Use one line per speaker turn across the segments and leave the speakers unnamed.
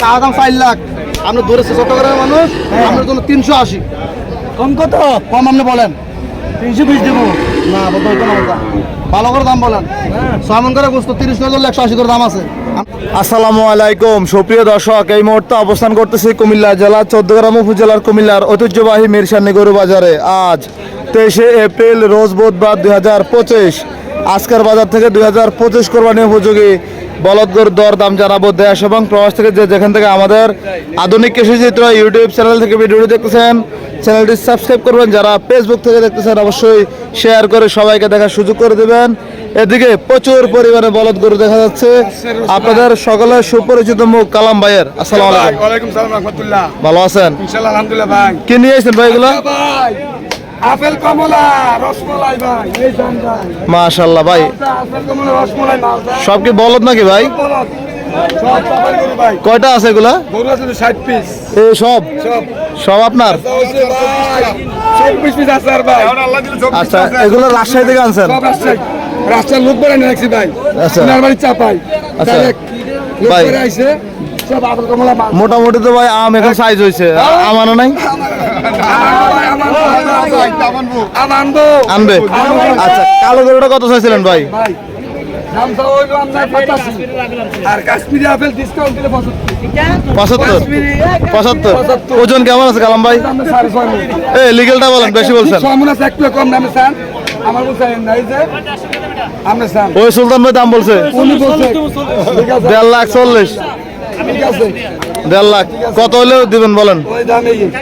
দাম চার লাখ। আপনি ধরেছে চট্টগ্রামের মানুষ আপনার জন্য তিনশো আশি।
কম কত?
কম আপনি বলেন।
তিনশো বিশ দেবো।
না বলতে না ভালো করে দাম বলেন। সামন করে বুঝতো তিরিশ ধরলে একশো আশি করে দাম আছে।
আসসালামু আলাইকুম। সুপ্রিয় দর্শক এই মুহূর্তে অবস্থান করতেছি কুমিল্লা জেলা চৌদ্দগ্রাম উপজেলার কুমিল্লার ঐতিহ্যবাহী মিরসানি গরু বাজারে। আজ তেইশে এপ্রিল রোজ বুধবার দুই হাজার পঁচিশ। আজকের বাজার থেকে দুই হাজার পঁচিশ কোরবানি উপযোগী। বলদ গরুর দর দাম জানাব দেশ এবং প্রবাস থেকে যে যেখান থেকে আমাদের আধুনিক কৃষিচিত্র ইউটিউব চ্যানেল থেকে ভিডিওটি দেখতেছেন চ্যানেলটি সাবস্ক্রাইব করবেন যারা ফেসবুক থেকে দেখতেছেন অবশ্যই শেয়ার করে সবাইকে দেখার সুযোগ করে দেবেন। এদিকে প্রচুর পরিমাণে বলদ গরু দেখা যাচ্ছে। আপনাদের সকলের সুপরিচিত মুখ কালাম ভাইয়ের। আসসালাম ভালো আছেন? কি নিয়ে এসেছেন ভাই এগুলো?
ভাই। আপেল কমলা রসমলাই ভাই এই দাম ভাই।
মাশাল্লাহ ভাই।
আপেল কমলা রসমলাই মালদা।
সব কি বলদ নাকি ভাই?
বলদ। সব চাপাই গরু ভাই।
কয়টা আছে এগুলা?
গরু আছে ষাট পিস।
এই সব?
সব।
সব আপনার?
হচ্ছে ভাই চব্বিশ পিস আছে আর ভাই।
আচ্ছা এগুলো রাজশাহী থেকে আনছেন?
রাস্তার লোক বেড়ে নিয়ে রাখছি ভাই।
আচ্ছা।
চাপাই।
আচ্ছা। ভাই। মোটামুটি তো ভাই আম এখন সাইজ হয়েছে আমারও নাই? আনবে? আচ্ছা কালো গরুটা কত চাইছিলেন ভাই? ওজন কেমন আছে কালাম ভাই? লিগেলটা বলেন, বেশি বলছেন।
কম দামে
ওই সুলতান ভাই দাম বলছে। দেড় লাখ চল্লিশ। দেড় লাখ। কত হলেও দিবেন বলেন?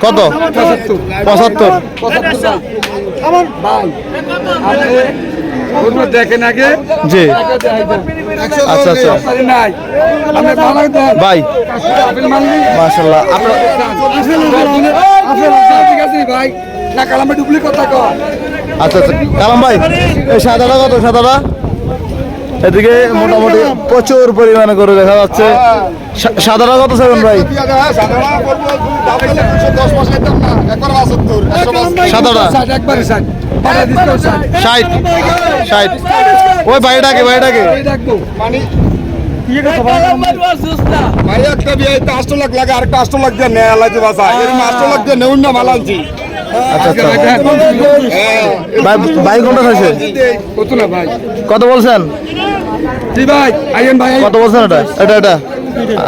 কত?
পঁচাত্তর।
আচ্ছা আচ্ছা। আচ্ছা আচ্ছা। কালাম ভাই সাদাটা কত? সাদাটা? এদিকে মোটামুটি প্রচুর পরিমাণে গরু দেখা যাচ্ছে। সাদাটা কত সেভেন ভাই? সাদাটা
ষাট। ষাট।
ওই ভাইটাকে ভাইটাকে।
ভাই একটা বিয়ে তো আষ্ট লাখ লাগে আরেকটা আষ্ট লাখ দিয়ে নেয় আলাইতে বাসা এরকম আষ্ট লাখ দিয়ে নেউন না মালালছি
আচ্ছা আচ্ছা ভাই কোনটা আছে
ভাই?
কত বলছেন? কত বলছেন এটা? এটা এটা?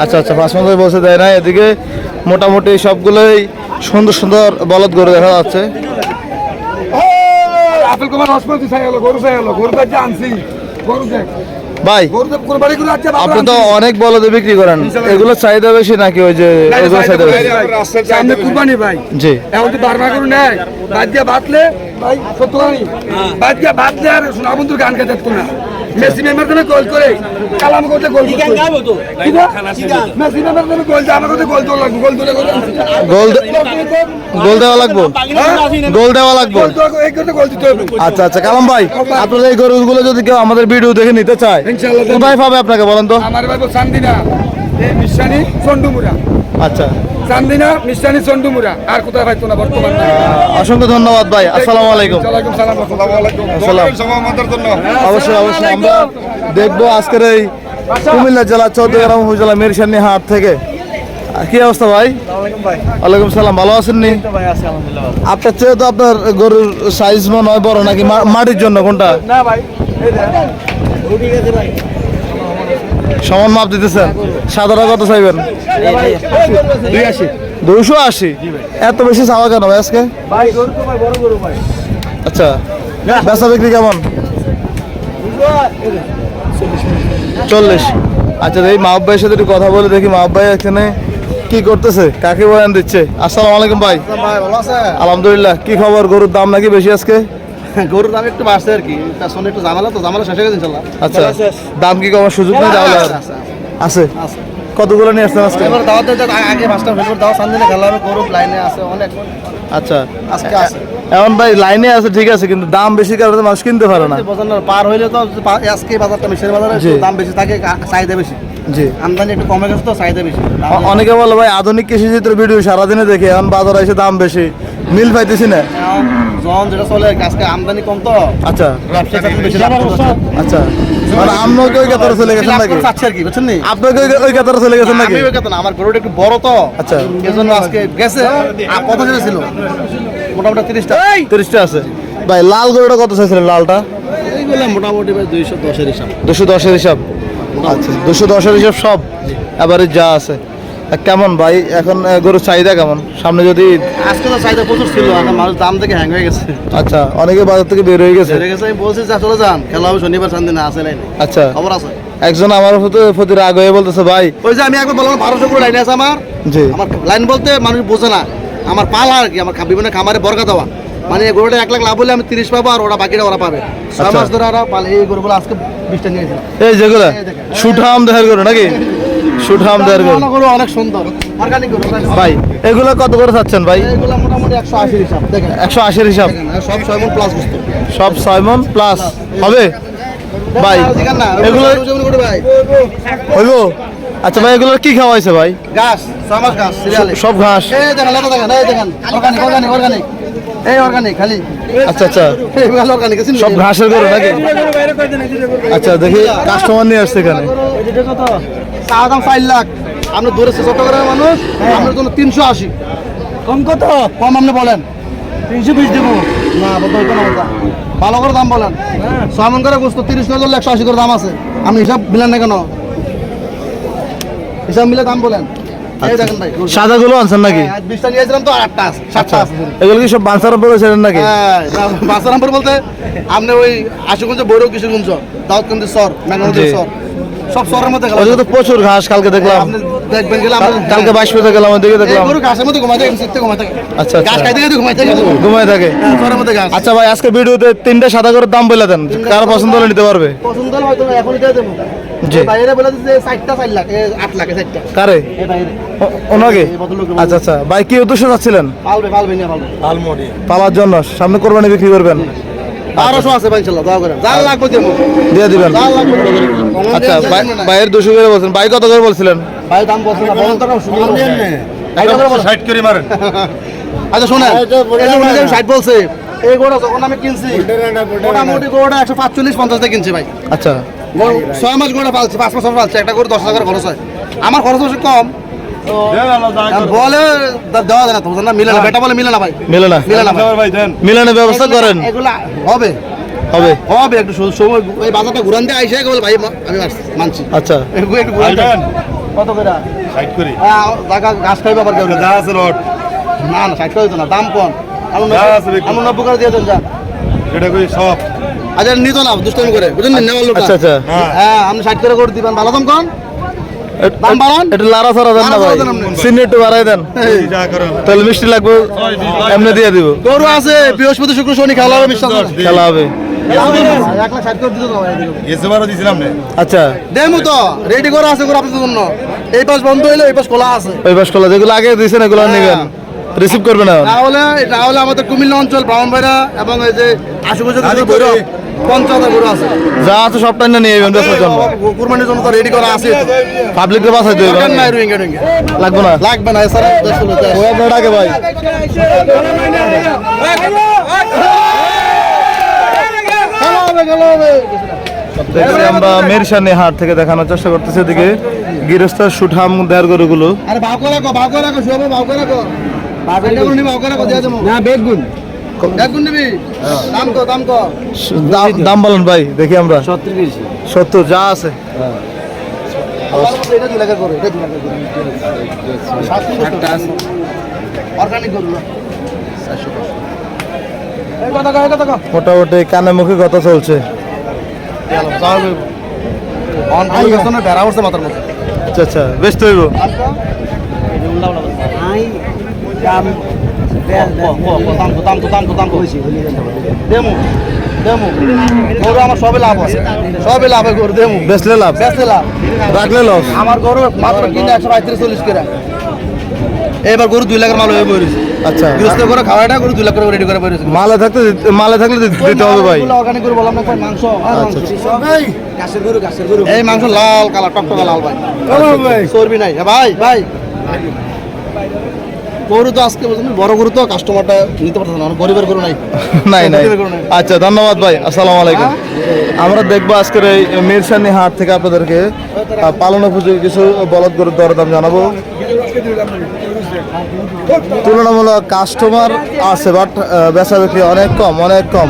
আচ্ছা আচ্ছা পাঁচ বলছে দেয় না এদিকে মোটামুটি সবগুলোই সুন্দর সুন্দর বলদ গরু দেখা যাচ্ছে। ভাই আপনি তো অনেক বলদে বিক্রি করেন। এগুলো চাহিদা বেশি নাকি ওই যে এগুলো চাহিদা বেশি।
সামনে কুরবানি ভাই।
জি।
এখন তো বারবার করে নেয়। বাদ দিয়ে বাতলে ভাই সত্য বাদ দিয়ে বাতলে আর সোনা বন্ধুর গান গাইতে না। মেসি মেম্বার তুমি গোল করে। কালাম করতে গোল মেসি মেম্বার তুমি গোল আমার গোল তোলা লাগবে গোল গোল
গোল দেওয়া লাগবো? গোল দেওয়া লাগবো।
গোল তোলা এই করতে গোল দিতে হবে।
আচ্ছা আচ্ছা কালাম ভাই আপনার এই গরুগুলো যদি কেউ আমাদের ভিডিও দেখে নিতে চায়। কোথায় পাবে আপনাকে বলেন তো?
আমার ভাই চান্দিনা এই মিশানি চন্ডুমুরা
আচ্ছা।
চান্দিনা মিশানি চন্ডুমুরা আর কোথায় পাইতো না বর্তমান
অসংখ্য ধন্যবাদ ভাই। আসসালামু আলাইকুম।
সালাম আসসালামু আলাইকুম।
আসসালাম।
আমাদের জন্য।
অবশ্যই অবশ্যই। আমরা দেখব আজকের এই কুমিল্লা জেলা চৌদ্দগ্রাম উপজেলা মিরসানি হাট থেকে। কি অবস্থা ভাই? ওয়ালাইকুম সালাম। ভালো আছেন নি? আপনার চেয়ে তো আপনার গরুর সাইজ মনে হয় বড় নাকি মা- মাটির জন্য কোনটা?
না ভাই এই দেখ ঠিক আছে ভাই
সমান মাপ দিতেছেন? সাদাটা কত চাইবেন? দুইশো আশি। এত বেশি চাওয়া কেন ভাই আজকে? আচ্ছা বেচা বিক্রি কেমন? চল্লিশ। আচ্ছা এই মাহব ভাইয়ের সাথে একটু কথা বলে দেখি মাহব ভাই এখানে কি করতেছে কাকে বয়ান দিচ্ছে? আসসালামু আলাইকুম ভাই।
ভাই
আলহামদুলিল্লাহ কি খবর? গরুর দাম নাকি বেশি আজকে?
গরুর দাম একটু বাড়ছে আর কি। তার সঙ্গে একটু জামালা তো জামালা শেষ হয়ে গেছে ইনশাল্লাহ।
আচ্ছা দাম কি কমার সুযোগ নেই আর? আছে কতগুলো নিয়ে আসছেন আজকে?
এবার দাওয়াত আগে পাঁচটা ফেলবার দাওয়া সান্দিনে খেলা হবে গরু লাইনে আছে অনেক।
আচ্ছা।
আজকে আছে।
এখন ভাই লাইনে আছে ঠিক আছে কিন্তু দাম বেশি কারণে মানুষ কিনতে পারে না।
পার হইলে তো আজকে বাজারটা মিশের বাজারে। দাম বেশি থাকে চাহিদা বেশি।
জি।
আমদানি একটু কমে গেছে তো চাহিদা বেশি।
অনেকে বলে ভাই আধুনিক কৃষি চিত্র ভিডিও সারাদিনে দেখে এখন বাজার এসে দাম বেশি। মিল পাইতেছি না।
এখন জন যেটা চলে আজকে আমদানি কম তো।
আচ্ছা। আচ্ছা। মানে আপনাকে ওই কাতারে চলে গেছেন নাকি?
চাচ্ছি আর কি বুঝছেন নি?
আপনাকে ওই- ওই কাতারে চলে গেছেন নাকি?
ওই কথা না আমার গরুটা একটু বড় তো।
আচ্ছা।
এজন্য আজকে গেছে। কত ছিল মোটামুটি তিরিশটা।
তিরিশটা আছে। ভাই লাল গরুটা কত চাইছিলেন লালটা?
এইগুলো মোটামুটি ভাই দুইশো দশের হিসাব।
দুশো দশের হিসাব। আচ্ছা দুশো দশের হিসাব সব। এবারে যা আছে। কেমন ভাই? এখন গরুর চাহিদা কেমন? সামনে যদি
আজকে তো চাহিদা প্রচুর ছিল এখন মানুষ দাম থেকে হ্যাং হয়ে গেছে।
আচ্ছা অনেকে বাজার থেকে বের হয়ে গেছে।
হেরে গেছে আমি বলছি যা চলে যান। খেলা হবে শনিবার সান দিনে আসে লাইনে
আচ্ছা।
খবর আছে?
একজন আমার প্রতি রাগ হয়ে বলতেছে ভাই
ওই যে আমি একবার বললাম বারোশো করে লাইনে আছে আমার।
জি।
আমার লাইন বলতে মানুষ বোঝে না। আমার পালা আর কি আমার বিভিন্ন খামারে বরকা দেওয়া। মানে এই গরুটা এক লাখ লাভ হলে আমি তিরিশ পাবো আর ওরা বাকিটা ওরা পাবে। ছয়
আচ্ছা।
মাস ধরে ওরা পালে এই গরুগুলো আজকে বিশটা নিয়েছে
এই যেগুলো। সুঠাম দেহের গরু নাকি? সুঠাম দেহের গরু
গরু অনেক সুন্দর। অর্গানিক গরু
ভাই এগুলো কত করে চাচ্ছেন ভাই?
এইগুলো মোটামুটি একশো আশি হিসাব দেখেন।
একশো আশির হিসাব।
সব ছয় মন প্লাস বুঝতো
সব ছয় মন প্লাস হবে? ভাই এগুলো
এগুলো
হইব? আচ্ছা ভাই এগুলোর কি খাওয়াইছে ভাই? সব ঘাস।
এই দেখেন দেখেন এই দেখেন। অর্গানিক অর্গানিক অর্গানিক এই অর্গানিক খালি।
আচ্ছা আচ্ছা।
এইগুলো অর্গানিক
সব ঘাসের গরু নাকি? আচ্ছা দেখি কাস্টমার নিয়ে আসছে এখানে।
চা দাম চার লাখ। দূরে চট্টগ্রামের মানুষ জন্য তিনশো আশি।
কম কত?
কম আপনি বলেন।
তিনশো বিশ দেবো।
না বলতে না ভালো করে দাম বলেন। ছয় মন করে গোস্ত তিরিশ ধরলে একশো আশি করে দাম আছে। আমি হিসাব মিলেন না কেন? হিসাব মিলে দাম বলেন।
সাদা গুলো আনছেন নাকি?
হ্যাঁ, বিশটা নিয়েছিলাম তো আটটা সাতটা
এগুলো কি সব বাঞ্চার ছিলেন নাকি?
হ্যাঁ বলতে আপনি ওই আশুগঞ্জ বৈরব কিশোরগঞ্জ দাউদকান্দি সর কিন্তু
জি।
সর। সব সরের মধ্যে
প্রচুর ঘাস কালকে দেখলাম।
দেখবেন গেলে
কাল- কালকে বাইশ পেতে গেলাম
এই
দেখলাম।
গরু ঘাসের মধ্যে ঘুমাই থাকে ঘুমাই থাকে।
আচ্ছা, আচ্ছা।
ঘাস খাইতে খাইতে ঘুমাই থাকে।
ঘুমায় থাকে।
হ্যাঁ,
আচ্ছা ভাই আজকে ভিডিওতে তিনটা সাদা করে দাম বলে দেন। কারও পছন্দ হলে নিতে পারবে?
পছন্দ হলে হয়তো এখন দিয়ে দেবো।
কারে? ওনাকে? আচ্ছা আচ্ছা। ভাই কি উদ্দেশ্য যাচ্ছিলেন? পালার জন্য। সামনে কোরবানি বিক্রি করবেন।
বারোশো আছে ভাই ইনশাল্লাহ দোয়া করে। যা লাগবে দেবো
দিয়ে দিবেন।
যা লাগবে
আচ্ছা
কমন
ভাই-
দিয়ে দেন না।
ভাইয়ের দুশো করে বলছেন। ভাই কত করে বলছিলেন?
ভাই দাম
করে মারেন।
আচ্ছা শোনেন। ষাট বলছে এই গোড়া যখন আমি কিনছি মোটামুটি গোড়া একশো পাঁচচল্লিশ পঞ্চাশ দিয়ে কিনছি ভাই।
আচ্ছা।
ছয় মাস গোড়া পালছি পাঁচ মাস পালছি একটা করে দশ হাজার খরচ হয়। আমার খরচ হচ্ছে কম। বলে দেওয়া যায় না তো না মিলে না বেটা বলে মিলে না ভাই।
মিলে না।
মিলে না ভাই।
ভাই দেন।
ব্যবস্থা করেন।
এগুলা হবে।
হবে।
হবে একটু সময় বাজারটা ঘুরান দিয়ে আইসে ভাই আমি মানছি-
আচ্ছা।
একটু ঘুরান। কত করে?
সাইড করে।
জায়গা ঘাস খাইবে আবার কেউ।
যা আছে লট।
না না ষাট করে না দাম কম। আমি নব্বই করে দিয়ে দেন যা।
এটা কই? সব।
আচ্ছা নিত না দুষ্টামি করে। বুঝলেন নেওয়ার লোক
আচ্ছা আচ্ছা।
হ্যাঁ আপনি ষাট করে করে দিবেন। ভালো দাম কম?
একটু লারা সারা দেন না ভাই।
সারা দেন আপনি।
চিনি একটু বাড়াই দেন। তাহলে মিষ্টি লাগবে এমনি দিয়ে দিব।
গরু আছে বৃহস্পতি শুক্র শনি খেলা হবে বিশ্বাস
খেলা হবে।
এক লাখ ষাট করে দিতে তো
না
আচ্ছা।
দেমু তো রেডি করা আছে করে আপনাদের জন্য। এই পাশ বন্ধ হইলে এই পাশ খোলা আছে।
ওই বাস কলা যেগুলো আগে দিয়েছেন এগুলো নেবেন। রিসিভ করবে না
তাহলে তাহলে আমাদের কুমিল্লা অঞ্চল ব্রাহ্মণবাড়া এবং এই যে আশেপাশে পঞ্চায়েত গরু আছে।
যা আছে নিয়ে নিয়ে যাবেন বেচার জন্য।
কুরবানির জন্য তো রেডি করা আছে।
পাবলিককে লাগবে না।
লাগবে না।
ওই আপনার ডাকে ভাই। আমরা মেরসানি হাট থেকে দেখানোর চেষ্টা করতেছি এদিকে। গৃহস্থ সুঠাম দেড় গরুগুলো।
আরে ভাগ করে রাখো ভাগ করে রাখো। শুভ ভাগ করে রাখো করে রাখো
না বেগুন।
দাম কো দাম কো
দাম- দাম বলেন ভাই দেখি আমরা।
সত্তর
যা আছে।
কয়
মোটামুটি কানে মুখে কথা চলছে। আচ্ছা আচ্ছা বেশ তো? হইব
আই দাম
দাম তো দাম তো দাম তো দাম তো। দেমু দেমু। গরু আমার সবে লাভ আছে। সবে লাভ গরু দেমু।
বেচলে লাভ।
বেচতে লাভ।
রাখলে লস
আমার গরু মাত্র কিনে একশো পঁয়ত্রিশ চল্লিশ করে। এবার গরু দুই লাখের মাল হয়ে বেরিয়েছে
আচ্ছা।
গৃহস্থ করে খাওয়াটা গরু দুই লাখ করে রেডি করে বেরিয়েছে
মালে থাকতে মালে থাকলে দিতে হবে ভাই।
অর্গানিক গরু বললাম না ভাই মাংস? আর মাংস।
গাছের গরু গাছের গরু।
এই মাংস লাল কালার টকটকা লাল ভাই। চর্বি নাই। ভাই ভাই। গরু তো আজকে বড় গরু তো কাস্টমারটা নিতে পারতেছে না গরিবের গরু নাই।
নাই নাই। আচ্ছা ধন্যবাদ ভাই আসসালামু আলাইকুম। আমরা দেখব আজকের এই মিরসানি হাট থেকে আপনাদেরকে পালন উপযোগী কিছু বলদ গরুর দরদাম জানাব। তুলনামূলক কাস্টমার আছে বাট বেচা বিক্রি অনেক কম অনেক কম।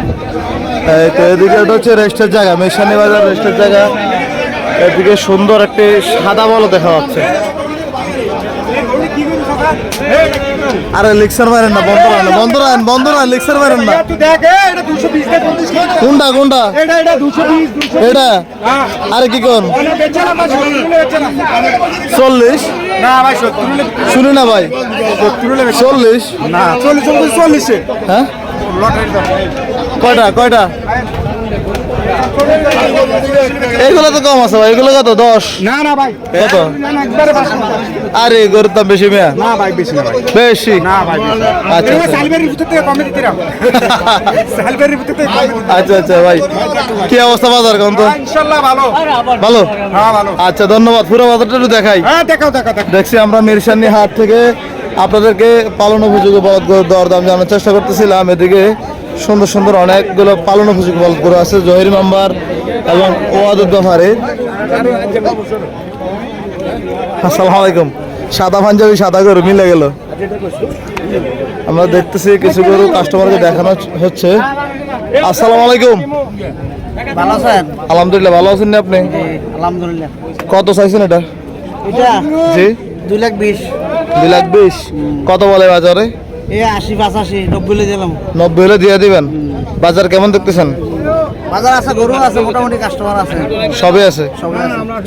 তো এদিকে এটা হচ্ছে রেস্টের জায়গা মিরসানি বাজার রেস্টের জায়গা। এদিকে সুন্দর একটি সাদা বলদ দেখা যাচ্ছে। আরে লিক্সার মারেন না বন্ধ রান বন্ধ রান বন্ধ রান লিক্সার মারেন না। কোনটা কোনটা? এটা আরে কি কোন চল্লিশ? শুনি না ভাই। চল্লিশ?
না চল্লিশ চল্লিশ চল্লিশে।
হ্যাঁ? কয়টা কয়টা? এইগুলো তো কম আছে ভাই এগুলো কত? দশ?
না না ভাই।
কত? আরে গরুর দাম বেশি মেয়া?
না ভাই বেশি না ভাই।
বেশি?
না ভাই
আচ্ছা আচ্ছা। আচ্ছা আচ্ছা ভাই। কি অবস্থা বাজার কোন তো?
ইনশাল্লাহ ভালো।
ভালো?
হ্যাঁ ভালো।
আচ্ছা ধন্যবাদ। পুরো বাজারটা একটু দেখাই।
হ্যাঁ দেখাও দেখাও
দেখছি আমরা মিরসানি হাট থেকে আপনাদেরকে পালন উপযোগী গরুর দরদাম জানার চেষ্টা করতেছিলাম। এদিকে সুন্দর সুন্দর অনেকগুলো পালন উপযোগী গরু আছে জহির মেম্বার এবং ওয়াদুদ ব্যাপারে আসসালামু আলাইকুম। সাদা পাঞ্জাবি সাদা গরু মিলে গেল। আমরা দেখতেছি কিছু গরু কাস্টমারকে দেখানো হচ্ছে। আসসালামু আলাইকুম।
ভালো আছেন?
আলহামদুলিল্লাহ ভালো আছেন না আপনি?
আলহামদুলিল্লাহ।
কত চাইছেন এটা?
এটা
জি।
দুই লাখ বিশ।
দুই লাখ বিশ। কত বলে বাজারে?
এই আশি পাঁচাশি নব্বই দিলাম।
নব্বই হলে দিয়ে দিবেন? বাজার কেমন দেখতেছেন?
বাজার আছে গরু আছে মোটামুটি কাস্টমার আছে।
সবই আছে?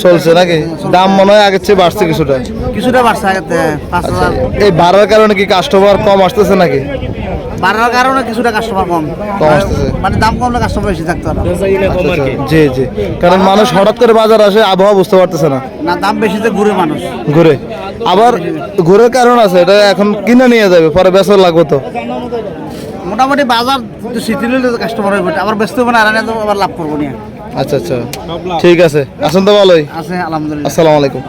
চলছে নাকি? দাম মনে হয় আগের চেয়ে বাড়ছে কিছুটা।
কিছুটা বাড়ছে আগেতে পাঁচ হাজার।
এই ভাড়ার কারণে কি কাস্টমার কম আসতেছে নাকি?
বাড়ার কারণে কিছুটা কাস্টমার কম।
কম আসতেছে।
মানে দাম কমলে কাস্টমার বেশি থাকতো না
আচ্ছা, আচ্ছা। জি জি। কারণ মানুষ হঠাৎ করে বাজার আসে আবহাওয়া বুঝতে পারতেছে না।
না দাম বেশিতে ঘুরে মানুষ।
ঘুরে। আবার ঘুরের কারণ আছে এটা এখন কিনে নিয়ে যাবে পরে বেচা লাগবে তো।
মোটামুটি বাজার শিথিল হলে কাস্টমার হবে আবার ব্যস্ত হবে না আর তো আবার লাভ করব না।
আচ্ছা আচ্ছা। ঠিক আছে। আসুন তো ভালোই।
আছে আলহামদুলিল্লাহ।
আসসালামু আলাইকুম।